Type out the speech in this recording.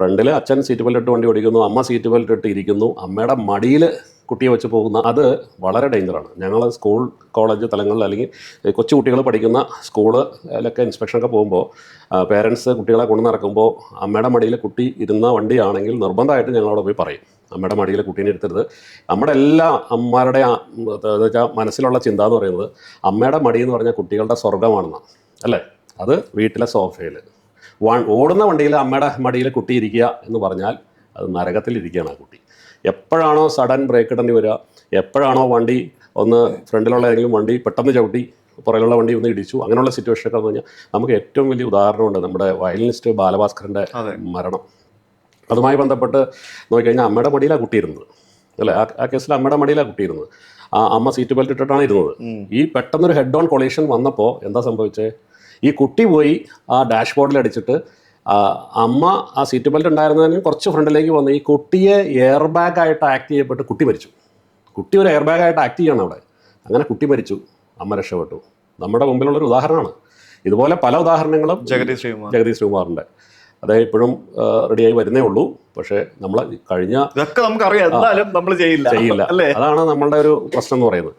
ഫ്രണ്ടിൽ അച്ഛൻ seat belt ഇട്ട് വണ്ടി ഓടിക്കുന്നു അമ്മ സീറ്റ് ബെൽറ്റ് ഇട്ട് ഇരിക്കുന്നു. അമ്മയുടെ മടിയിൽ കുട്ടിയെ വെച്ച് പോകുന്ന അത് വളരെ ഡേഞ്ചറാണ് ഞങ്ങൾ സ്കൂൾ കോളേജ് തലങ്ങളിൽ അല്ലെങ്കിൽ കൊച്ചു കുട്ടികൾ പഠിക്കുന്ന സ്കൂളിലൊക്കെ ഇൻസ്പെക്ഷനൊക്കെ പോകുമ്പോൾ പേരൻസ് കുട്ടികളെ കൊണ്ടു നടക്കുമ്പോൾ അമ്മയുടെ മടിയിൽ കുട്ടി ഇരുന്ന വണ്ടിയാണെങ്കിൽ നിർബന്ധമായിട്ട് ഞങ്ങളവിടെ പോയി പറയും. അമ്മയുടെ മടിയിൽ കുട്ടീനെ എടുത്തരുത് നമ്മുടെ എല്ലാ അമ്മമാരുടെ വെച്ചാൽ മനസ്സിലുള്ള ചിന്ത എന്ന് പറയുന്നത് അമ്മയുടെ മടി എന്ന് പറഞ്ഞാൽ കുട്ടികളുടെ സ്വർഗമാണെന്നാണ് അല്ലേ? അത് വീട്ടിലെ സോഫയിൽ ഓടുന്ന വണ്ടിയിൽ അമ്മയുടെ മടിയിൽ കുട്ടി ഇരിക്കുക എന്ന് പറഞ്ഞാൽ അത് നരകത്തിൽ ഇരിക്കുകയാണ് ആ കുട്ടി. എപ്പോഴാണോ സഡൻ ബ്രേക്ക് ഇടേണ്ടി വരിക എപ്പോഴാണോ വണ്ടി ഒന്ന് ഫ്രണ്ടിലുള്ള ഏതെങ്കിലും വണ്ടി പെട്ടെന്ന് ചവിട്ടി പുറകിലുള്ള വണ്ടി ഒന്ന് ഇടിച്ചു അങ്ങനെയുള്ള സിറ്റുവേഷനൊക്കെ എന്ന് പറഞ്ഞാൽ നമുക്ക് ഏറ്റവും വലിയ ഉദാഹരണമുണ്ട് നമ്മുടെ വയലിനിസ്റ്റ് ബാലഭാസ്കറിന്റെ മരണം. അതുമായി ബന്ധപ്പെട്ട് നോക്കിക്കഴിഞ്ഞാൽ അമ്മയുടെ മടിയിലാണ് കുട്ടിയിരുന്നത് അല്ലേ? ആ ആ കേസിൽ അമ്മയുടെ മടിയിലാണ് കുട്ടിയിരുന്നത് ആ അമ്മ സീറ്റ് ബെൽറ്റ് ഇട്ടിട്ടാണ് ഇരുന്നത്. ഈ പെട്ടെന്നൊരു ഹെഡ് ഓൺ കൊളീഷൻ വന്നപ്പോൾ എന്താ സംഭവിച്ചത് ഈ കുട്ടി പോയി ആ ഡാഷ് ബോർഡിൽ അടിച്ചിട്ട് അമ്മ ആ സീറ്റ് ബെൽറ്റ് ഉണ്ടായിരുന്നതിന് കുറച്ച് ഫ്രണ്ടിലേക്ക് വന്ന് ഈ കുട്ടിയെ എയർ ബാഗ് ആയിട്ട് ആക്ട് ചെയ്യപ്പെട്ട് കുട്ടി മരിച്ചു. കുട്ടി ഒരു എയർ ബാഗ് ആയിട്ട് ആക്ട് ചെയ്യണം അവിടെ. അങ്ങനെ കുട്ടി മരിച്ചു. അമ്മ രക്ഷപ്പെട്ടു. നമ്മുടെ മുമ്പിലുള്ളൊരു ഉദാഹരണമാണ്. ഇതുപോലെ പല ഉദാഹരണങ്ങളും ജഗദീഷ് ശ്രീകുമാർ. ജഗദീഷ് ശ്രീകുമാറിന്റെ അദ്ദേഹം ഇപ്പോഴും റെഡിയായി വരുന്നേ ഉള്ളൂ. പക്ഷേ നമ്മൾ കഴിഞ്ഞ ഇതൊക്കെ നമുക്കറിയാം. എന്തായാലും നമ്മൾ ചെയ്യില്ല. ചെയ്യില്ല. അതാണ് നമ്മളുടെ ഒരു പ്രശ്നം എന്ന് പറയുന്നത്.